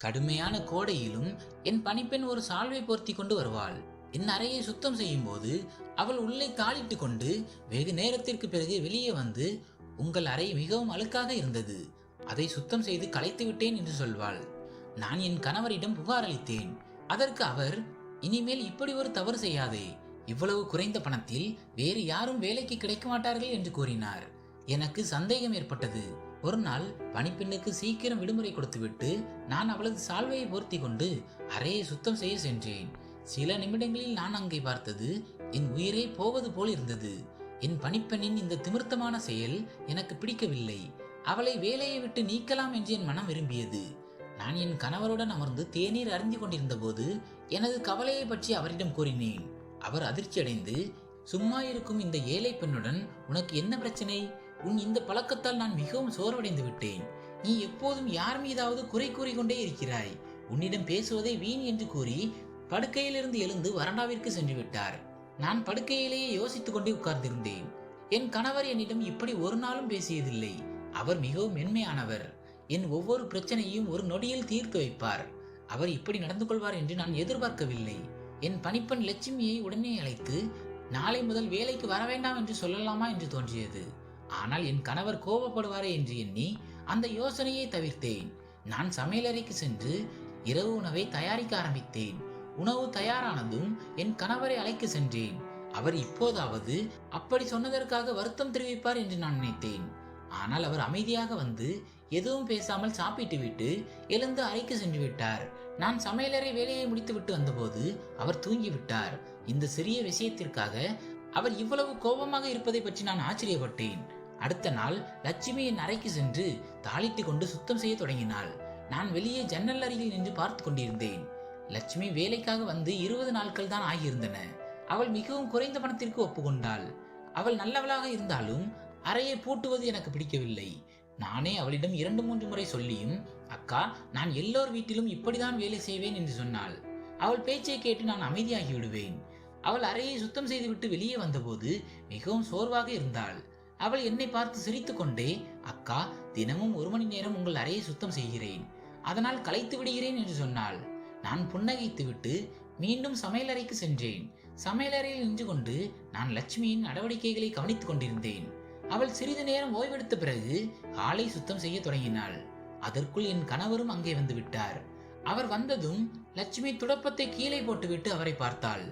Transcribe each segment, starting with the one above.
கடுமையான கோடையிலும் என் பணிப்பெண் ஒரு சால்வை போர்த்தி கொண்டு வருவாள். என் அறையை சுத்தம் செய்யும் போது அவள் உள்ளே காலிட்டு கொண்டு வெகு நேரத்திற்கு பிறகு வெளியே வந்து உங்கள் அறை மிகவும் அழுக்காக இருந்தது. அதை சுத்தம் செய்து களைத்து விட்டேன் என்று சொல்வாள். நான் என் கணவரிடம் புகார் அளித்தேன். அதற்கு அவர் இனிமேல் இப்படி ஒரு தவறு செய்யாதே. இவ்வளவு குறைந்த பணத்தில் வேறு யாரும் வேலைக்கு கிடைக்க மாட்டார்கள் என்று கூறினார். எனக்கு சந்தேகம் ஏற்பட்டது. ஒரு நாள் பணிப்பெண்ணுக்கு சீக்கிரம் விடுமுறை கொடுத்துவிட்டு நான் அவளது சால்வையை பொருத்தி கொண்டு அறையை சுத்தம் செய்ய சென்றேன். சில நிமிடங்களில் நான் அங்கே பார்த்தது என் உயிரே போவது போல் இருந்தது. என் பணிப்பெண்ணின் இந்த திமிர்த்தமான செயல் எனக்கு பிடிக்கவில்லை. அவளை வேலையை விட்டு நீக்கலாம் என்று என் மனம் விரும்பியது. நான் என் கணவருடன் அமர்ந்து தேநீர் அருந்தி கொண்டிருந்த போது எனது கவலையை பற்றி அவரிடம் கூறினேன். அவர் அதிர்ச்சியடைந்து சும்மா இருக்கும் இந்த ஏழை பெண்ணுடன் உனக்கு என்ன பிரச்சனை? உன் இந்த பழக்கத்தால் நான் மிகவும் சோர்வடைந்து விட்டேன். நீ எப்போதும் யார் மீதாவது குறை கூறிக்கொண்டே இருக்கிறாய். உன்னிடம் பேசுவதை வீண் என்று கூறி படுக்கையிலிருந்து எழுந்து வறண்டாவிற்கு சென்று விட்டார். நான் படுக்கையிலேயே யோசித்துக் கொண்டே உட்கார்ந்திருந்தேன். என் கணவர் என்னிடம் இப்படி ஒரு நாளும் பேசியதில்லை. அவர் மிகவும் மென்மையானவர். என் ஒவ்வொரு பிரச்சனையும் ஒரு நொடியில் தீர்த்து வைப்பார். அவர் இப்படி நடந்து கொள்வார் என்று நான் எதிர்பார்க்கவில்லை. என் பணிப்பெண் லட்சுமியை உடனே அழைத்து நாளை முதல் வேலைக்கு வர வேண்டாம் என்று சொல்லலாமா? என்று தோன்றியது. ஆனால் என் கணவர் கோபப்படுவாரே என்று எண்ணி அந்த யோசனையை தவிர்த்தேன். நான் சமையலறைக்கு சென்று இரவு உணவை தயாரிக்க ஆரம்பித்தேன். உணவு தயாரானதும் என் கணவரை அழைக்க சென்றேன். அவர் இப்போதாவது அப்படி சொன்னதற்காக வருத்தம் தெரிவிப்பார் என்று நான் நினைத்தேன். ஆனால் அவர் அமைதியாக வந்து எதுவும் பேசாமல் சாப்பிட்டு விட்டு எழுந்து அறைக்கு சென்று விட்டார். நான் சமையலறை வேலையை முடித்துவிட்டு வந்தபோது அவர் தூங்கிவிட்டார். இந்த சிறிய விஷயத்திற்காக அவர் இவ்வளவு கோபமாக இருப்பதை பற்றி நான் ஆச்சரியப்பட்டேன். அடுத்த நாள் லட்சுமி என் அறைக்கு சென்று தாளிட்டு கொண்டு சுத்தம் செய்ய தொடங்கினாள். நான் வெளியே ஜன்னல் அருகில் நின்று பார்த்து கொண்டிருந்தேன். லட்சுமி வேலைக்காக வந்து இருபது நாட்கள் தான் ஆகியிருந்தன. அவள் மிகவும் குறைந்த பணத்திற்கு ஒப்புக்கொண்டாள். அவள் நல்லவளாக இருந்தாலும் அறையை பூட்டுவது எனக்கு பிடிக்கவில்லை. நானே அவளிடம் இரண்டு மூன்று முறை சொல்லியும் அக்கா நான் எல்லோர் வீட்டிலும் இப்படிதான் வேலை செய்வேன் என்று சொன்னாள். அவள் பேச்சை கேட்டு நான் அமைதியாகி விடுவேன் அவள் அறையை சுத்தம் செய்துவிட்டு வெளியே வந்தபோது மிகவும் சோர்வாக இருந்தாள். அவள் என்னை பார்த்து சிரித்துக்கொண்டே அக்கா தினமும் ஒரு மணி நேரம் உங்கள் அறையை சுத்தம் செய்கிறேன். அதனால் களைத்து விடுகிறேன் என்று சொன்னாள். நான் புன்னகைத்துவிட்டு மீண்டும் சமையலறைக்கு சென்றேன். சமையலறையில் நின்று கொண்டு நான் லட்சுமியின் நடவடிக்கைகளை கவனித்துக் கொண்டிருந்தேன். அவள் சிறிது நேரம் ஓய்வெடுத்த பிறகு காலை சுத்தம் செய்ய தொடங்கினாள். அதற்குள் என் கணவரும் அங்கே வந்து விட்டார். அவர் வந்ததும் லட்சுமி துடப்பத்தை கீழே போட்டுவிட்டு அவரை பார்த்தாள்.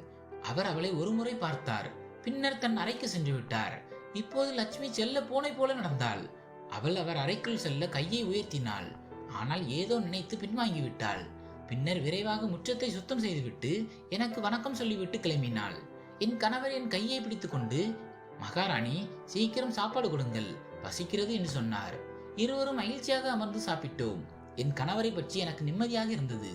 அவர் அவளை ஒருமுறை பார்த்தார். பின்னர் தன் அறைக்கு சென்று விட்டார். இப்போது லட்சுமி செல்ல பூனை போல நடந்தாள். அவள் அவர் அறைக்குள் செல்ல கையை உயர்த்தினாள். ஆனால் ஏதோ நினைத்து பின்வாங்கிவிட்டாள். பின்னர் விரைவாக முற்றத்தை சுத்தம் செய்துவிட்டு எனக்கு வணக்கம் சொல்லிவிட்டு கிளம்பினாள். என் கணவர் என் கையை பிடித்துக்கொண்டு மகாராணி சீக்கிரம் சாப்பாடு கொடுங்கள். பசிக்கிறது என்று சொன்னார். இருவரும் மகிழ்ச்சியாக அமர்ந்து சாப்பிட்டோம். என் கணவரை பற்றி எனக்கு நிம்மதியாக இருந்தது.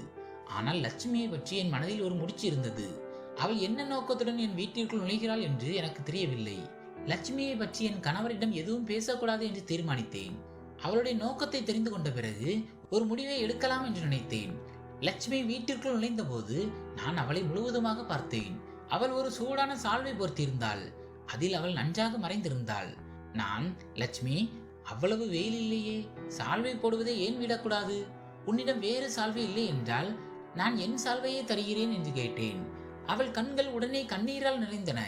ஆனால் லட்சுமியை பற்றி என் மனதில் ஒரு முடிச்சு இருந்தது. அவள் என்ன நோக்கத்துடன் என் வீட்டிற்குள் நுழைகிறாள் என்று எனக்கு தெரியவில்லை. லட்சுமியை பற்றி என் கணவரிடம் எதுவும் பேசக்கூடாது என்று தீர்மானித்தேன். அவளுடைய நோக்கத்தை தெரிந்து கொண்ட பிறகு ஒரு முடிவை எடுக்கலாம் என்று நினைத்தேன். லட்சுமி வீட்டிற்குள் நுழைந்தபோது நான் அவளை முழுவதுமாக பார்த்தேன். அவள் ஒரு சூடான சால்வை பொறுத்திருந்தாள். அதில் அவள் நன்றாக மறைந்திருந்தாள். நான் லட்சுமி அவ்வளவு வெயில் இல்லையே. சால்வை போடுவதை ஏன் விடக்கூடாது? உன்னிடம் வேறு சால்வை இல்லை என்றால் நான் என் சால்வையை தருகிறேன் என்று கேட்டேன். அவள் கண்கள் உடனே கண்ணீரால் நிறைந்தன.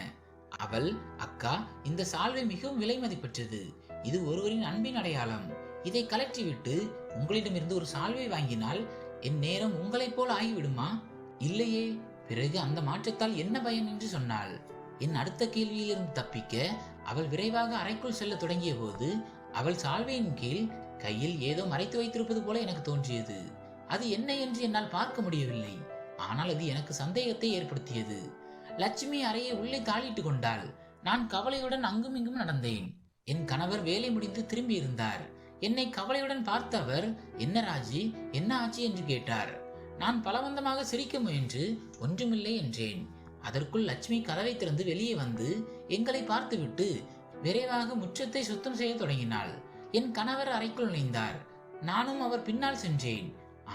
அவள் அக்கா இந்த சால்வை மிகவும் விலை மதிப்பற்றது. இது ஒருவரின் அன்பின் அடையாளம். இதை கலற்றிவிட்டு உங்களிடமிருந்து ஒரு சால்வை வாங்கினால் என் நேரம் உங்களைப் போல் ஆகிவிடுமா? இல்லையே. பிறகு அந்த மாற்றத்தால் என்ன பயன் என்று சொன்னாள். என் அடுத்த கேள்வியிலிருந்து தப்பிக்க அவள் விரைவாக அறைக்குள் செல்ல தொடங்கிய போது அவள் சால்வையின் கீழ் கையில் ஏதோ மறைத்து வைத்திருப்பது போல எனக்கு தோன்றியது. அது என்ன? என்று என்னால் பார்க்க முடியவில்லை. ஆனால் அது எனக்கு சந்தேகத்தை ஏற்படுத்தியது. லட்சுமி அறையை உள்ளே தாளிட்டு கொண்டாள். நான் கவலையுடன் அங்கும் இங்கும் நடந்தேன். என் கணவர் வேலை முடிந்து திரும்பி இருந்தார் என்னை கவலையுடன் பார்த்த அவர் என்ன ராஜி என்ன ஆச்சு? என்று கேட்டார். நான் பலவந்தமாக சிரிக்க முயன்று ஒன்றுமில்லை என்றேன். அதற்குள் லட்சுமி கதவை திறந்து வெளியே வந்து எங்களை பார்த்துவிட்டு விரைவாக முற்றத்தை சுத்தம் செய்ய தொடங்கினாள். என் கணவர் அறைக்குள் நுழைந்தார். நானும் அவர் பின்னால் சென்றேன்.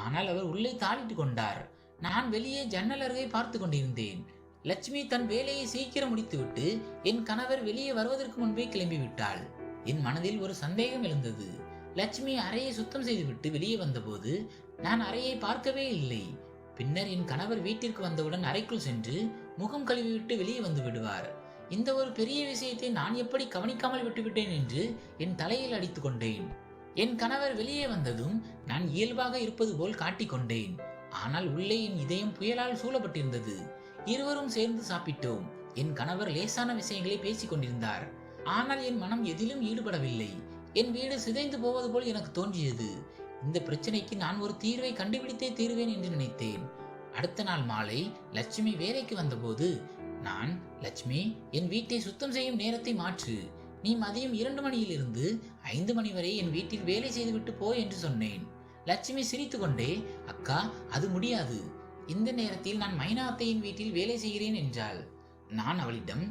ஆனால் அவர் உள்ளே தாளிட்டு கொண்டார். நான் வெளியே ஜன்னல் அருகே பார்த்து கொண்டிருந்தேன். லட்சுமி தன் வேலையை சீக்கிரம் முடித்துவிட்டு என் கணவர் வெளியே வருவதற்கு முன்பே கிளம்பிவிட்டாள். என் மனதில் ஒரு சந்தேகம் எழுந்தது. லட்சுமி அறையை சுத்தம் செய்துவிட்டு வெளியே வந்தபோது நான் அறையை பார்க்கவே இல்லை. பின்னர் என் கணவர் வீட்டிற்கு வந்தவுடன் அறைக்குள் சென்று முகம் கழுவிவிட்டு வெளியே வந்து விடுவார். இந்த ஒரு பெரிய விஷயத்தை நான் எப்படி கவனிக்காமல் விட்டுவிட்டேன் என்று என் தலையில் அடித்துக் கொண்டேன். என் கணவர் வெளியே வந்ததும் நான் இயல்பாக இருப்பது போல் காட்டிக்கொண்டேன் ஆனால் உள்ளே என் இதயம் புயலால் சூழப்பட்டிருந்தது. இருவரும் சேர்ந்து சாப்பிட்டோம். என் கணவர் லேசான விஷயங்களை பேசிக் கொண்டிருந்தார் ஆனால் என் மனம் எதிலும் ஈடுபடவில்லை. என் வீடு சிதைந்து போவது போல் எனக்கு தோன்றியது. இந்த பிரச்சனைக்கு நான் ஒரு தீர்வை கண்டுபிடித்தே தீர்வேன் என்று நினைத்தேன். அடுத்த நாள் மாலை லட்சுமி வேலைக்கு வந்தபோது நான் லட்சுமி என் வீட்டை சுத்தம் செய்யும் நேரத்தை மாற்று. நீ மதியம் இரண்டு மணியிலிருந்து ஐந்து மணி வரை என் வீட்டில் வேலை செய்துவிட்டு போ என்று சொன்னேன். லட்சுமி சிரித்துக்கொண்டே அக்கா அது முடியாது. இந்த நேரத்தில் நான் மைனா அத்தையின் வீட்டில் வேலை செய்கிறேன் என்றாள். நான் அவளிடம்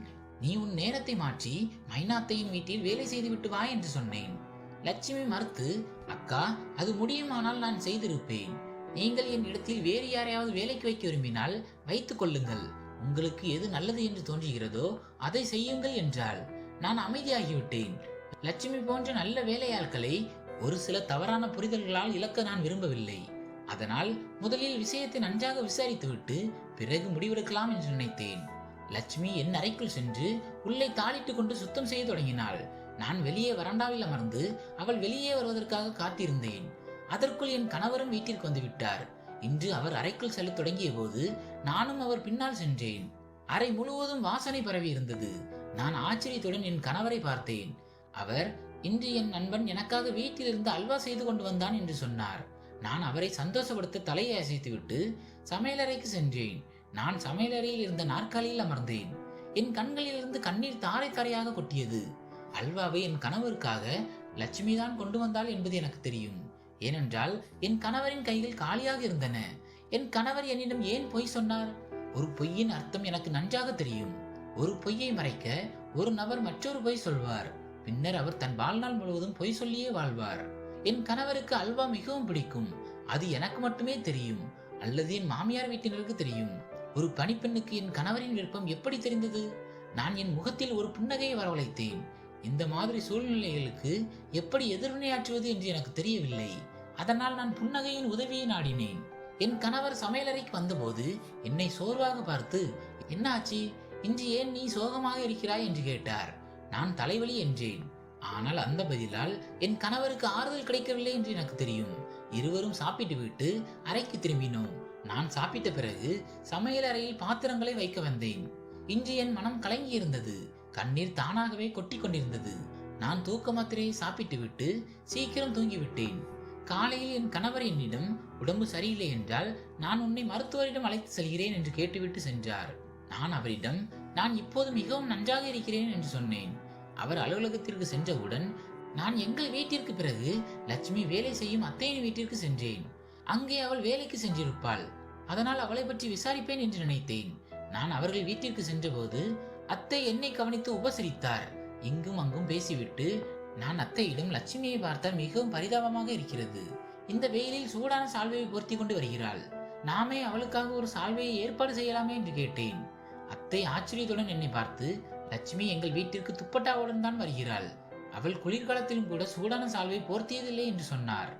நீ உன் நேரத்தை மாற்றி மைனா அத்தையின் வீட்டில் வேலை செய்துவிட்டு வா என்று சொன்னேன். லட்சுமி மறுத்து அக்கா அது முடியுமானால் நான் செய்திருப்பேன். நீங்கள் என் இடத்தில் வேறு யாரையாவது வேலைக்கு வைக்க விரும்பினால் வைத்துக் கொள்ளுங்கள். உங்களுக்கு எது நல்லது என்று தோன்றுகிறதோ அதை செய்யுங்கள் என்றாள். நான் அமைதியாகிவிட்டேன். லட்சுமி போன்ற நல்ல வேலையாட்களை ஒரு சில தவறான புரிதல்களால் இழக்க நான் விரும்பவில்லை. அதனால் முதலில் விஷயத்தை நன்றாக விசாரித்துவிட்டு பிறகு முடிவெடுக்கலாம் என்று நினைத்தேன். லட்சுமி என் அறைக்குள் சென்று உள்ளே தாளிட்டு கொண்டு சுத்தம் செய்ய தொடங்கினாள். நான் வெளியே வராண்டாவில் அமர்ந்து அவள் வெளியே வருவதற்காக காத்திருந்தேன். அதற்குள் என் கணவரும் வீட்டிற்கு வந்துவிட்டார் இன்று அவர் அறைக்குள் செல்ல தொடங்கிய போது நானும் அவர் பின்னால் சென்றேன். அறை முழுவதும் வாசனை பரவி இருந்தது. நான் ஆச்சரியத்துடன் என் கணவரை பார்த்தேன். அவர் இன்று என் நண்பன் எனக்காக வீட்டிலிருந்து அல்வா செய்து கொண்டு வந்தான் என்று சொன்னார். நான் அவரை சந்தோஷப்படுத்த தலையை அசைத்துவிட்டு சமையலறைக்கு சென்றேன். நான் சமையலறையில் இருந்த நாற்காலியில் அமர்ந்தேன். என் கண்களிலிருந்து கண்ணீர் தாரை தாரையாக கொட்டியது. அல்வாவை என் கணவருக்காக லட்சுமி தான் கொண்டு வந்தாள் என்பது எனக்கு தெரியும். ஏனென்றால் என் கணவரின் கைகள் காலியாக இருந்தன. என் கணவர் என்னிடம் ஏன் பொய் சொன்னார்? ஒரு பொய்யின் அர்த்தம் எனக்கு நன்றாக தெரியும். ஒரு பொய்யை மறைக்க ஒரு நபர் மற்றொரு பொய் சொல்வார். பின்னர் அவர் தன் வாழ்நாள் முழுவதும் பொய் சொல்லியே வாழ்வார். என் கணவருக்கு அல்வா மிகவும் பிடிக்கும். அது எனக்கு மட்டுமே தெரியும். அல்லது என் மாமியார் வீட்டினருக்கு தெரியும். ஒரு பணிப்பெண்ணுக்கு என் கணவரின் விருப்பம் எப்படி தெரிந்தது? நான் என் முகத்தில் ஒரு புன்னகையை வரவழைத்தேன். இந்த மாதிரி சூழ்நிலைகளுக்கு எப்படி எதிர்வினையாற்றுவது என்று எனக்கு தெரியவில்லை. அதனால் நான் புன்னகையின் உதவியை நாடினேன். என் கணவர் சமையலறைக்கு வந்தபோது என்னை சோர்வாக பார்த்து என்னாச்சு? இன்று ஏன் நீ சோகமாக இருக்கிறாய்? என்று கேட்டார். நான் தலைவலி என்றேன். ஆனால் அந்த பதிலால் என் கணவருக்கு ஆறுதல் கிடைக்கவில்லை என்று எனக்கு தெரியும். இருவரும் சாப்பிட்டு விட்டு அறைக்கு திரும்பினோம். நான் சாப்பிட்ட பிறகு சமையல் அறையில் பாத்திரங்களை வைக்க வந்தேன். இன்று என் மனம் கலங்கி இருந்தது கண்ணீர் தானாகவே கொட்டி கொண்டிருந்தது. நான் தூக்க மாத்திரையை சாப்பிட்டு விட்டு சீக்கிரம் தூங்கிவிட்டேன். காலையில் என் கணவர் என்னிடம் உடம்பு சரியில்லை என்றால் நான் உன்னை மருத்துவரிடம் அழைத்து செல்கிறேன் என்று கேட்டுவிட்டு சென்றார். நான் அவரிடம் நான் இப்போது மிகவும் நன்றாக இருக்கிறேன் என்று சொன்னேன். அவர் அலுவலகத்திற்கு சென்றவுடன் நான் எங்கள் வீட்டிற்கு பிறகு லட்சுமி வேலை செய்யும் அத்தையின் வீட்டிற்கு சென்றேன். அங்கே அவள் வேலைக்கு சென்றிருப்பாள். அதனால் அவளை பற்றி விசாரிப்பேன் என்று நினைத்தேன். நான் அவர்கள் வீட்டிற்கு சென்றபோது அத்தை என்னை கவனித்து உபசரித்தார். இங்கும் அங்கும் பேசிவிட்டு நான் அத்தையிடம் லட்சுமியை பார்த்தால் மிகவும் பரிதாபமாக இருக்கிறது. இந்த வெயிலில் சூடான சால்வையை பொருத்தி கொண்டு வருகிறாள். நாமே அவளுக்காக ஒரு சால்வையை ஏற்பாடு செய்யலாமே என்று கேட்டேன். அத்தை ஆச்சரியத்துடன் என்னை பார்த்து லட்சுமி எங்கள் வீட்டிற்கு துப்பட்டாவுடன் தான் வருகிறாள். அவள் குளிர்காலத்திலும் கூட சூடான சால்வை போர்த்தியதில்லை என்று சொன்னார்.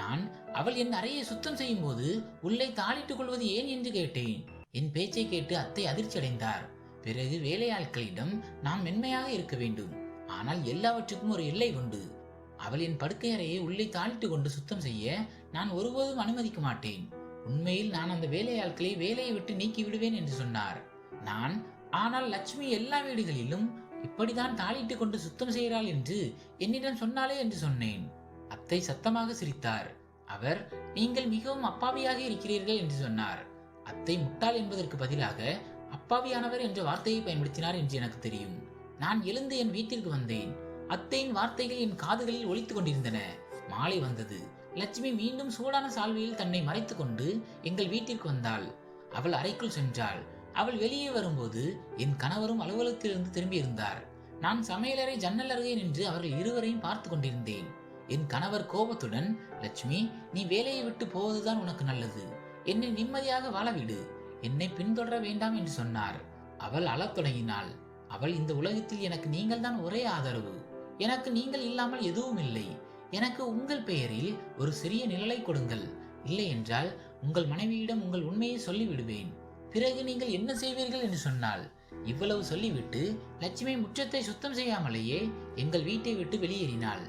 நான் அவள் என் அறையை சுத்தம் செய்யும் போது உள்ளே தாளிட்டுக் கொள்வது ஏன் என்று கேட்டேன். என் பேச்சை கேட்டு அத்தை அதிர்ச்சி அடைந்தார் பிறகு வேலையாட்களிடம் நாம் மென்மையாக இருக்க வேண்டும். ஆனால் எல்லாவற்றுக்கும் ஒரு எல்லை உண்டு. அவள் என் படுக்கை அறையை உள்ளே தாளிட்டு கொண்டு சுத்தம் செய்ய நான் ஒருபோதும் அனுமதிக்க மாட்டேன். உண்மையில் நான் அந்த வேலையாட்களை வேலையை விட்டு நீக்கி விடுவேன் என்று சொன்னார். நான் ஆனால் லட்சுமி எல்லா வீடுகளிலும் இப்படிதான் தாளிட்டு கொண்டு சுத்தம் செய்கிறாள் என்று என்னிடம் சொன்னாலே என்று சொன்னேன். அத்தை சத்தமாக சிரித்தார். அவர் நீங்கள் மிகவும் அப்பாவியாக இருக்கிறீர்கள் என்று சொன்னார். அத்தை முட்டாள் என்பதற்கு பதிலாக அப்பாவியானவர் என்ற வார்த்தையை பயன்படுத்தினார் என்று எனக்கு தெரியும். நான் எழுந்து என் வீட்டிற்கு வந்தேன். அத்தையின் வார்த்தைகள் என் காதுகளில் ஒலித்துக் கொண்டிருந்தன. மாலை வந்தது. லட்சுமி மீண்டும் சூடான சால்வையில் தன்னை மறைத்துக் கொண்டு எங்கள் வீட்டிற்கு வந்தாள். அவள் அறைக்குள் சென்றாள். அவள் வெளியே வரும்போது என் கணவரும் அலுவலகத்திலிருந்து திரும்பியிருந்தார். நான் சமையலறை ஜன்னல் அருகே நின்று அவர்கள் இருவரையும் பார்த்து கொண்டிருந்தேன். என் கணவர் கோபத்துடன் லட்சுமி நீ வேலையை விட்டு போவதுதான் உனக்கு நல்லது. என்னை நிம்மதியாக வாழவிடு என்னை பின்தொடர வேண்டாம் என்று சொன்னார். அவள் அழத் தொடங்கினாள். அவள் இந்த உலகத்தில் எனக்கு நீங்கள் தான் ஒரே ஆதரவு. எனக்கு நீங்கள் இல்லாமல் எதுவும் இல்லை. எனக்கு உங்கள் பெயரில் ஒரு சிறிய நிழலை கொடுங்கள். இல்லை என்றால் உங்கள் மனைவியிடம் உங்கள் உண்மையை சொல்லிவிடுவேன். பிறகு நீங்கள் என்ன செய்வீர்கள் என்று சொன்னால் இவ்வளவு சொல்லிவிட்டு லட்சுமி முற்றத்தை சுத்தம் செய்யாமலேயே எங்கள் வீட்டை விட்டு வெளியேறினாள்.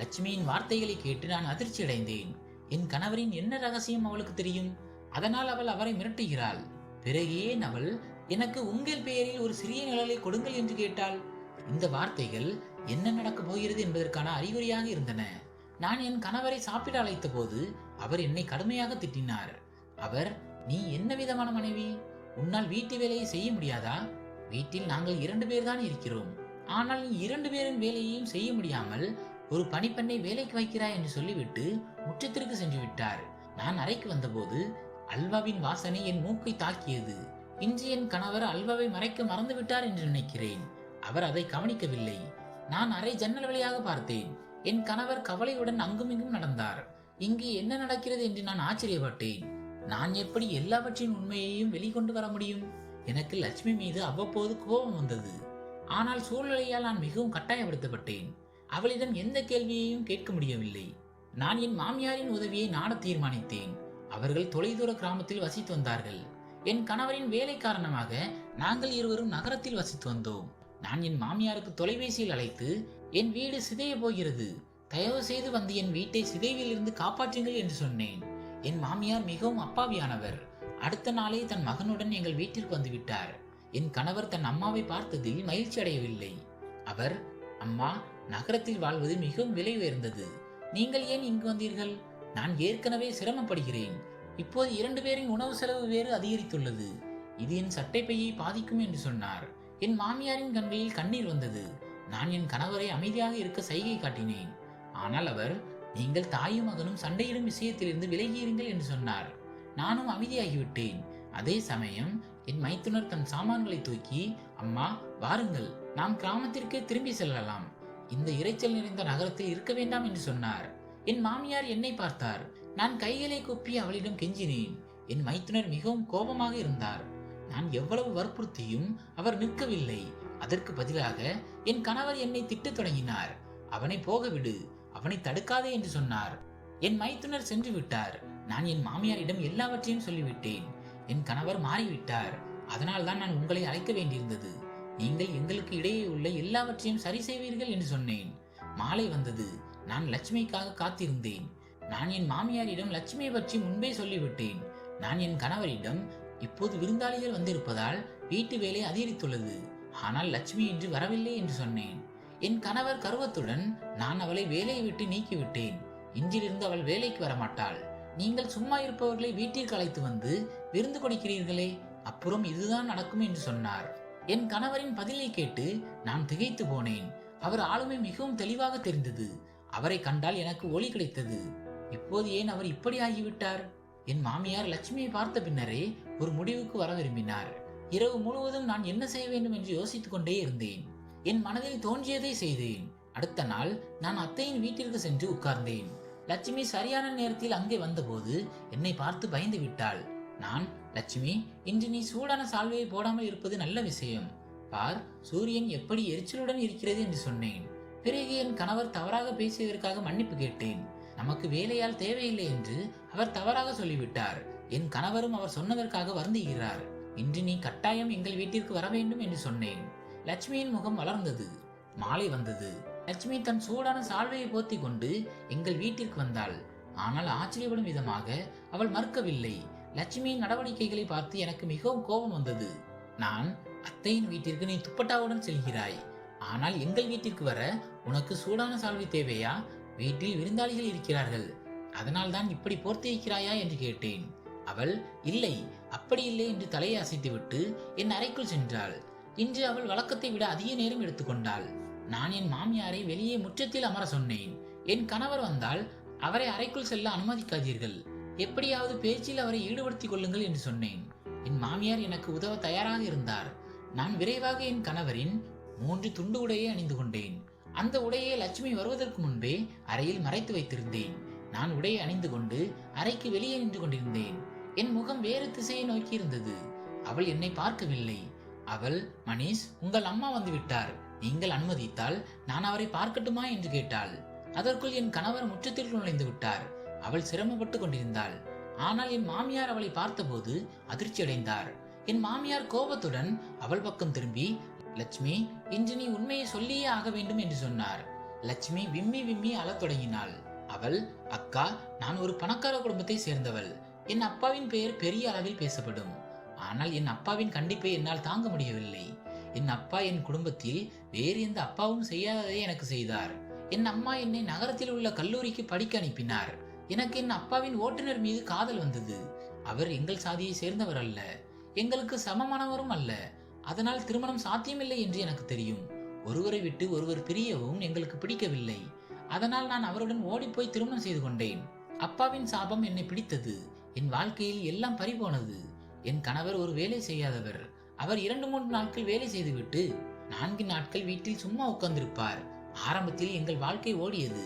லட்சுமியின் வார்த்தைகளை கேட்டு நான் அதிர்ச்சி அடைந்தேன் என் கணவரின் என்ன ரகசியம் அவளுக்கு தெரியும்? அதனால் அவள் அவரை மிரட்டுகிறாள். பிறகு ஏன் அவள் எனக்கு உங்கள் பெயரில் ஒரு சிறிய நிழலை கொடுங்கள் என்று கேட்டாள்? இந்த வார்த்தைகள் என்ன நடக்கப் போகிறது என்பதற்கான அறிகுறியாக இருந்தன. நான் என் கணவரை சாப்பிட அழைத்த போது அவர் என்னை கடுமையாக திட்டினார். அவர் நீ என்ன விதமான மனைவி? உன்னால் வீட்டு வேலையை செய்ய முடியாதா? வீட்டில் நாங்கள் இரண்டு பேர் தான் இருக்கிறோம். ஆனால் நீ இரண்டு பேரின் வேலையையும் செய்ய முடியாமல் ஒரு பணிப்பெண்ணை வேலைக்கு வைக்கிறாய் என்று சொல்லிவிட்டு முற்றத்திற்கு சென்று விட்டார். நான் அறைக்கு வந்தபோது அல்வாவின் வாசனை என் மூக்கை தாக்கியது. இன்று என் கணவர் அல்வாவை மறைக்க மறந்து விட்டார் என்று நினைக்கிறேன். அவர் அதை கவனிக்கவில்லை. நான் அறை ஜன்னல் வழியாக பார்த்தேன். என் கணவர் கவலையுடன் அங்குமிங்கும் நடந்தார். இங்கு என்ன நடக்கிறது என்று நான் ஆச்சரியப்பட்டேன். நான் எப்படி எல்லாவற்றின் உண்மையையும் வெளிக்கொண்டு வர முடியும்? எனக்கு லட்சுமி மீது அவ்வப்போது கோபம் வந்தது. ஆனால் சூழ்நிலையால் நான் மிகவும் கட்டாயப்படுத்தப்பட்டேன். அவளிடம் எந்த கேள்வியையும் கேட்க முடியவில்லை. நான் என் மாமியாரின் உதவியை நாட தீர்மானித்தேன். அவர்கள் தொலைதூர கிராமத்தில் வசித்து வந்தார்கள். என் கணவரின் வேலை காரணமாக நாங்கள் இருவரும் நகரத்தில் வசித்து வந்தோம். நான் என் மாமியாருக்கு தொலைபேசியில் அழைத்து என் வீடு சிதைய போகிறது. தயவு செய்து வந்து என் வீட்டை சிதைவிலிருந்து காப்பாற்றுங்கள் என்று சொன்னேன். என் மாமியார் மிகவும் அப்பாவியானவர். அடுத்த நாளே தன் மகனுடன் எங்கள் வீட்டிற்கு வந்துவிட்டார். என் கணவர் தன் அம்மாவை பார்த்ததில் மகிழ்ச்சி அடையவில்லை. அவர் அம்மா நகரத்தில் வாழ்வது மிகவும் விலை உயர்ந்தது. நீங்கள் ஏன் இங்கு வந்தீர்கள்? நான் ஏற்கனவே சிரமப்படுகிறேன். இப்போது இரண்டு பேரின் உணவு செலவு வேறு அதிகரித்துள்ளது. இது என் சட்டைப்பையை பாதிக்கும் என்று சொன்னார். என் மாமியாரின் கண்களில் கண்ணீர் வந்தது. நான் என் கணவரை அமைதியாக இருக்க சைகை காட்டினேன். ஆனால் அவர் நீங்கள் தாயும் மகனும் சண்டையிடும் விஷயத்திலிருந்து விலகியிருங்கள் என்று சொன்னார். நானும் அமைதியாகிவிட்டேன். அதே சமயம் என் மைத்துனர் தன் சாமான்களை தூக்கி அம்மா வாருங்கள் நாம் கிராமத்திற்கே திரும்பி செல்லலாம். இந்த இரைச்சல் நிறைந்த நகரத்தில் இருக்க வேண்டாம் என்று சொன்னார். என் மாமியார் என்னை பார்த்தார். நான் கைகளை குப்பி அவளிடம் கெஞ்சினேன். என் மைத்துனர் மிகவும் கோபமாக இருந்தார். நான் எவ்வளவு வற்புறுத்தியும் அவர் நிற்கவில்லை. அதற்கு பதிலாக என் கணவர் என்னை திட்டத் தொடங்கினார். அவனை போக விடு. அவனை தடுக்காதே என்று சொன்னார். என் மைத்துனர் சென்று விட்டார். நான் என் மாமியாரிடம் எல்லாவற்றையும் சொல்லிவிட்டேன். என் கணவர் மாறிவிட்டார். அதனால் தான் நான் உங்களை அழைக்க வேண்டியிருந்தது. நீங்கள் எங்களுக்கு இடையே உள்ள எல்லாவற்றையும் சரி செய்வீர்கள் என்று சொன்னேன். மாலை வந்தது. நான் லட்சுமிக்காக காத்திருந்தேன். நான் என் மாமியாரிடம் லட்சுமியை பற்றி முன்பே சொல்லிவிட்டேன். நான் என் கணவரிடம் இப்போது விருந்தாளிகள் வந்திருப்பதால் வீட்டு வேலை அதிகரித்துள்ளது. ஆனால் லட்சுமி இன்று வரவில்லை என்று சொன்னேன். என் கணவர் கருவத்துடன் நான் அவளை வேலையை விட்டு நீக்கிவிட்டேன். இன்றிலிருந்து அவள் வேலைக்கு வரமாட்டாள். நீங்கள் சும்மா இருப்பவர்களை வீட்டிற்கு அழைத்து வந்து விருந்து கொடுக்கிறீர்களே அப்புறம் இதுதான் நடக்கும் என்று சொன்னார். என் கணவரின் பதிலை கேட்டு நான் திகைத்து போனேன். அவர் ஆளுமை மிகவும் தெளிவாக தெரிந்தது. அவரை கண்டால் எனக்கு ஒளி கிடைத்தது. இப்போது ஏன் அவர் இப்படி ஆகிவிட்டார்? என் மாமியார் லட்சுமியை பார்த்த பின்னரே ஒரு முடிவுக்கு வர விரும்பினார். இரவு முழுவதும் நான் என்ன செய்ய வேண்டும் என்று யோசித்துக் கொண்டே இருந்தேன். என் மனதில் தோன்றியதை செய்தேன். அடுத்த நாள் நான் அத்தையின் வீட்டிற்கு சென்று உட்கார்ந்தேன். லட்சுமி சரியான நேரத்தில் அங்கே வந்தபோது என்னை பார்த்து பயந்து விட்டாள். நான் லட்சுமி இன்று நீ சூடான சால்வையை போடாமல் இருப்பது நல்ல விஷயம். பார் சூரியன் எப்படி எரிச்சலுடன் இருக்கிறது என்று சொன்னேன். பிறகு என் கணவர் தவறாக பேசியதற்காக மன்னிப்பு கேட்டேன். நமக்கு வேலையால் தேவையில்லை என்று அவர் தவறாக சொல்லிவிட்டார். என் கணவரும் அவர் சொன்னதற்காக வருந்துகிறார். இன்று நீ கட்டாயம் எங்கள் வீட்டிற்கு வர வேண்டும் என்று சொன்னேன். லட்சுமியின் முகம் வளர்ந்தது. மாலை வந்தது. லட்சுமி தன் சூடான சால்வையை போத்தி கொண்டு எங்கள் வீட்டிற்கு வந்தாள். ஆனால் ஆச்சரியப்படும் விதமாக அவள் மறுக்கவில்லை. லட்சுமியின் நடவடிக்கைகளை பார்த்து எனக்கு மிகவும் கோபம் வந்தது. நான் அத்தையின் வீட்டிற்கு நீ துப்பட்டாவுடன் செல்கிறாய். ஆனால் எங்கள் வீட்டிற்கு வர உனக்கு சூடான சால்வை தேவையா? வீட்டில் விருந்தாளிகள் இருக்கிறார்கள். அதனால் தான் இப்படி போர்த்தி வைக்கிறாயா என்று கேட்டேன். அவள் இல்லை அப்படி இல்லை என்று தலையை அசைத்துவிட்டு என் அறைக்குள் சென்றாள். இன்று அவள் வழக்கத்தை விட அதிக நேரம் எடுத்துக்கொண்டாள். நான் என் மாமியாரை வெளியே முற்றத்தில் அமர சொன்னேன். என் கணவர் வந்தால் அவரை அறைக்குள் செல்ல அனுமதிக்காதீர்கள். எப்படியாவது பேச்சில் அவரை ஈடுபடுத்திக் கொள்ளுங்கள் என்று சொன்னேன். என் மாமியார் எனக்கு உதவ தயாராக இருந்தார். நான் விரைவாக என் கணவரின் மூன்று துண்டு உடையை அணிந்து கொண்டேன். அந்த உடையை லட்சுமி வருவதற்கு முன்பே அறையில் மறைத்து வைத்திருந்தேன். நான் உடையை அணிந்து கொண்டு அறைக்கு வெளியே நின்று கொண்டிருந்தேன். என் முகம் வேறு திசையை நோக்கி இருந்தது. அவள் என்னை பார்க்கவில்லை. அவள் மணீஷ் உங்கள் அம்மா வந்து விட்டார். நீங்கள் அனுமதித்தால் நான் அவரை பார்க்கட்டுமா? என்று கேட்டாள். அதற்குள் என் கணவர் முற்றத்திற்குள் நுழைந்து விட்டார். அவள் சிரமப்பட்டு கொண்டிருந்தாள். ஆனால் என் மாமியார் அவளை பார்த்தபோது அதிர்ச்சி அடைந்தார். என் மாமியார் கோபத்துடன் அவள் பக்கம் திரும்பி லட்சுமி இன்று நீ உண்மையை சொல்லியே ஆக வேண்டும் என்று சொன்னார். லட்சுமி விம்மி விம்மி அழத் தொடங்கினாள். அவள் அக்கா நான் ஒரு பணக்கார குடும்பத்தை சேர்ந்தவள். என் அப்பாவின் பெயர் பெரிய அளவில் பேசப்படும். ஆனால் என் அப்பாவின் கண்டிப்பை என்னால் தாங்க முடியவில்லை. என் அப்பா என் குடும்பத்தில் வேறு எந்த அப்பாவும் செய்யாததை எனக்கு செய்தார். என் அம்மா என்னை நகரத்தில் உள்ள கல்லூரிக்கு படிக்க அனுப்பினார். எனக்கு என் அப்பாவின் ஓட்டுநர் மீது காதல் வந்தது. அவர் எங்கள் சாதியை சேர்ந்தவர் அல்ல. எங்களுக்கு சமமானவரும் அல்ல. அதனால் திருமணம் சாத்தியமில்லை என்று எனக்கு தெரியும். ஒருவரை விட்டு ஒருவர் பிரியவும் எங்களுக்கு பிடிக்கவில்லை. அதனால் நான் அவருடன் ஓடிப்போய் திருமணம் செய்து கொண்டேன். அப்பாவின் சாபம் என்னை பிடித்தது. என் வாழ்க்கையில் எல்லாம் பறிபோனது. என் கணவர் ஒரு வேலை செய்யாதவர். அவர் இரண்டு மூன்று நாட்கள் வேலை செய்துவிட்டு நான்கு நாட்கள் வீட்டில் சும்மா உட்கார்ந்திருப்பார். ஆரம்பத்தில் எங்கள் வாழ்க்கை ஓடியது.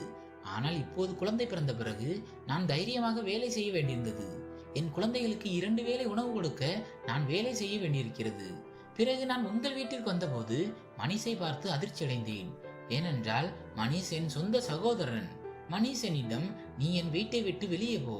ஆனால் இப்போது குழந்தை பிறந்த பிறகு நான் தைரியமாக வேலை செய்ய வேண்டியிருந்தது. என் குழந்தைகளுக்கு இரண்டு வேளை உணவு கொடுக்க நான் வேலை செய்ய வேண்டியிருக்கிறது. பிறகு நான் உங்கள் வீட்டிற்கு வந்தபோது மணிஷை பார்த்து அதிர்ச்சி அடைந்தேன் ஏனென்றால் மணிஷ் என் சொந்த சகோதரன். மணிஷ் என்னிடம் நீ என் வீட்டை விட்டு வெளியே போ.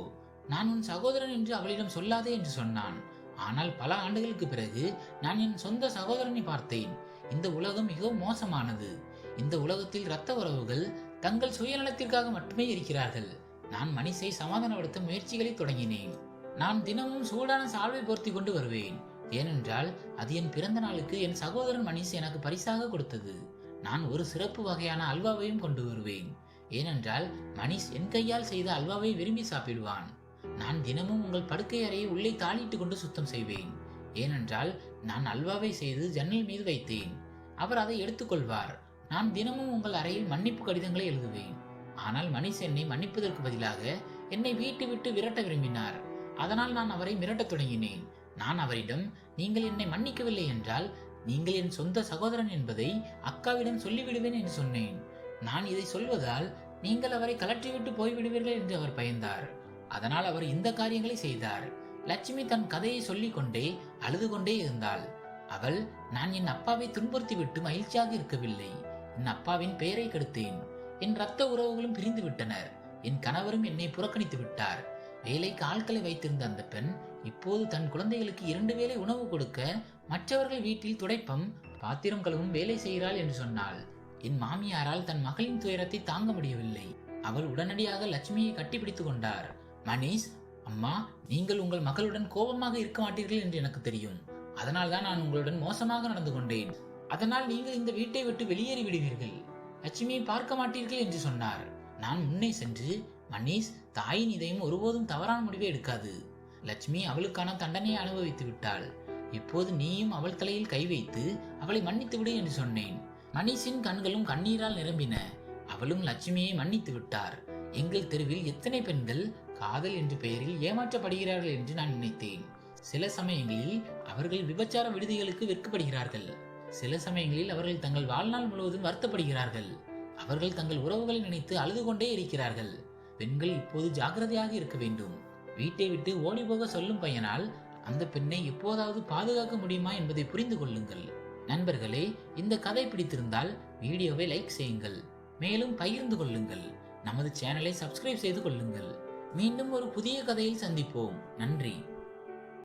நான் உன் சகோதரன் என்று அவளிடம் சொல்லாதே என்று சொன்னான். ஆனால் பல ஆண்டுகளுக்கு பிறகு நான் என் சொந்த சகோதரனை பார்த்தேன். இந்த உலகம் மிகவும் மோசமானது. இந்த உலகத்தில் இரத்த உறவுகள் தங்கள் சுயநலத்திற்காக மட்டுமே இருக்கிறார்கள். நான் மனிஷை சமாதானப்படுத்த முயற்சிகளை தொடங்கினேன். நான் தினமும் சூடான சால்வை போர்த்தி கொண்டு வருவேன். ஏனென்றால் அது என் பிறந்த நாளுக்கு என் சகோதரன் மனிஷ் எனக்கு பரிசாக கொடுத்தது. நான் ஒரு சிறப்பு வகையான அல்வாவையும் கொண்டு வருவேன். ஏனென்றால் மனிஷ் என் கையால் செய்த அல்வாவை விரும்பி சாப்பிடுவான். நான் தினமும் உங்கள் படுக்கை அறையை உள்ளே தாளிட்டு கொண்டு சுத்தம் செய்வேன். ஏனென்றால் நான் அல்வாவை செய்து ஜன்னல் மீது வைத்தேன். அவர் அதை எடுத்துக்கொள்வார். நான் தினமும் உங்கள் அறையில் மன்னிப்பு கடிதங்களை எழுதுவேன். ஆனால் மணிஷ் என்னை மன்னிப்பதற்கு பதிலாக என்னை வீட்டு விட்டு விரட்ட விரும்பினார். அதனால் நான் அவரை மிரட்டத் தொடங்கினேன். நான் அவரிடம் நீங்கள் என்னை மன்னிக்கவில்லை என்றால் நீங்கள் என் சொந்த சகோதரன் என்பதை அக்காவிடம் சொல்லிவிடுவேன் என்று சொன்னேன். நான் இதை சொல்வதால் நீங்கள் அவரை கலற்றிவிட்டு போய்விடுவீர்கள் என்று அவர் பயந்தார். அதனால் அவர் இந்த காரியங்களை செய்தார். லட்சுமி தன் கதையை சொல்லிக் கொண்டே அழுது கொண்டே இருந்தாள். அவள் நான் என் அப்பாவை துன்புறுத்திவிட்டு மகிழ்ச்சியாக இருக்கவில்லை. என் அப்பாவின் பெயரை கெடுத்தேன். என் ரத்த உறவுகளும் பிரிந்து விட்டனர். என் கணவரும் என்னை புறக்கணித்து விட்டார். வேலைக்கு ஆட்களை வைத்திருந்த அந்த பெண் இப்போது தன் குழந்தைகளுக்கு இரண்டு வேளை உணவு கொடுக்க மற்றவர்கள் வீட்டில் துடைப்பம் பாத்திரம் கழுவும் வேலை செய்கிறாள் என்று சொன்னாள். என் மாமியாரால் தன் மகளின் துயரத்தை தாங்க முடியவில்லை. அவள் உடனடியாக லட்சுமியை கட்டிப்பிடித்துக் கொண்டார். மணீஷ் அம்மா நீங்கள் உங்கள் மகளுடன் கோபமாக இருக்க மாட்டீர்கள் என்று எனக்கு தெரியும். அதனால் தான் நான் உங்களுடன் மோசமாக நடந்து கொண்டேன். அதனால் நீங்கள் இந்த வீட்டை விட்டு வெளியேறி விடுவீர்கள். லட்சுமியை பார்க்க மாட்டீர்கள் என்று சொன்னார். நான் முன்னே சென்று மணீஷ் தாயின் இதயம் ஒருபோதும் தவறான முடிவை எடுக்காது. லட்சுமி அவளுக்கான தண்டனையை அனுபவித்து விட்டாள். இப்போது நீயும் அவள் தலையில் கை வைத்து அவளை மன்னித்து விடு என்று சொன்னேன். மணீஷின் கண்களும் கண்ணீரால் நிரம்பின. அவளும் லட்சுமியை மன்னித்து விட்டார். எங்கள் தெருவில் எத்தனை பெண்கள் காதல் என்ற பெயரில் ஏமாற்றப்படுகிறார்கள் என்று நான் நினைத்தேன். சில சமயங்களில் அவர்கள் விபச்சார விடுதிகளுக்கு விற்கப்படுகிறார்கள். சில சமயங்களில் அவர்கள் தங்கள் வாழ்நாள் முழுவதும் வருத்தப்படுகிறார்கள். அவர்கள் தங்கள் உறவுகளை நினைத்து அழுது கொண்டே இருக்கிறார்கள். பெண்கள் இப்போது ஜாக்கிரதையாக இருக்க வேண்டும். வீட்டை விட்டு ஓடி போக சொல்லும் பையனால் அந்த பெண்ணை எப்போதாவது பாதுகாக்க முடியுமா என்பதை புரிந்து கொள்ளுங்கள். நண்பர்களே இந்த கதை பிடித்திருந்தால் வீடியோவை லைக் செய்யுங்கள். மேலும் பகிர்ந்து கொள்ளுங்கள். நமது சேனலை சப்ஸ்கிரைப் செய்து கொள்ளுங்கள். மீண்டும் ஒரு புதிய கதையில் சந்திப்போம். நன்றி.